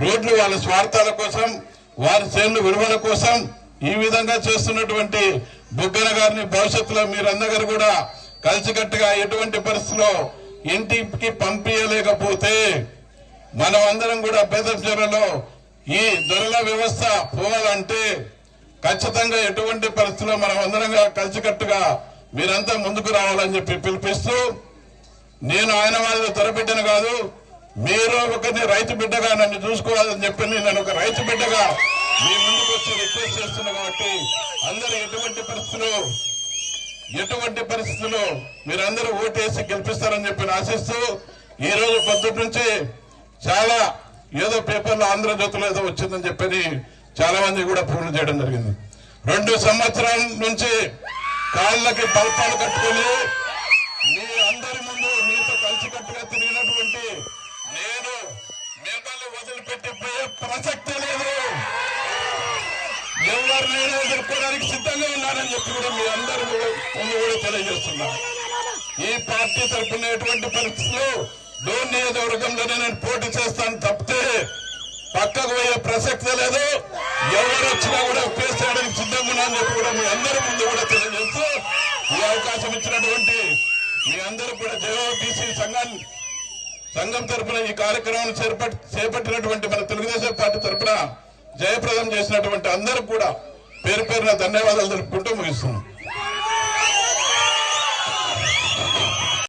రోడ్లు వాళ్ళ స్వార్థాల కోసం వారి చేనులు విలువల కోసం ఈ విధంగా చేస్తున్నటువంటి బుగ్గన గారిని భవిష్యత్తులో మీరందరూ కూడా కలిసికట్టుగా ఎటువంటి పరిస్థితిలో ఇంటికి పంపించలేకపోతే మనం అందరం కూడా బేదజలలో ఈ ధరల వ్యవస్థ పోవాలంటే ఖచ్చితంగా ఎటువంటి పరిస్థితుల్లో మనం అందరంగా కలిసికట్టుగా మీరంతా ముందుకు రావాలని చెప్పి పిలిపిస్తూ నేను ఆయన వాళ్ళ తొరబిడ్డను కాదు మీరు ఒకరిని రైతు బిడ్డగా నన్ను చూసుకోవాలని చెప్పి నేను ఒక రైతు బిడ్డగా మీ ముందుకు వచ్చి రిక్వెస్ట్ చేస్తున్నా కాబట్టి అందరూ ఎటువంటి పరిస్థితులు ఎటువంటి పరిస్థితుల్లో మీరందరూ ఓటేసి గెలిపిస్తారని చెప్పి ఆశిస్తూ ఈ రోజు పొద్దుటి నుంచి చాలా ఏదో పేపర్లో ఆంధ్రజ్యోతిలో ఏదో వచ్చిందని చెప్పని చాలా మంది కూడా ఫోన్లు చేయడం జరిగింది. రెండు సంవత్సరాల నుంచి కాళ్ళకి బల్పాలు కట్టుకొని మీ అందరి ముందు మీతో కలిసికట్టుగా తిరిగినటువంటి నేను మిమ్మల్ని ప్రసక్తే లేదు. ఎవరినైనా ఎదుర్కోవడానికి సిద్ధంగా ఉన్నారని చెప్పి కూడా మీ అందరూ కూడా తెలియజేస్తున్నారు. ఈ పార్టీ తరఫున ఎటువంటి పరిస్థితుల్లో డోన్ నియోజకవర్గంలోనే నేను పోటీ చేస్తాను తప్పితే పక్కకు పోయే ప్రసక్తే లేదు. ఎవరు వచ్చినా కూడా ఫేస్ చేయడానికి సిద్ధంగా ఉన్నారని చెప్పి కూడా మీ అందరి ముందు కూడా తెలియజేస్తూ ఈ అవకాశం ఇచ్చినటువంటి మీ అందరూ కూడా జేఓబీసీ సంఘాన్ని సంఘం తరఫున ఈ కార్యక్రమం చేపట్టినటువంటి మన తెలుగుదేశం పార్టీ తరపున జయప్రదం చేసినటువంటి అందరూ కూడా పేరు పేరున ధన్యవాదాలు తెలుపుకుంటూ ముగిస్తున్నాం.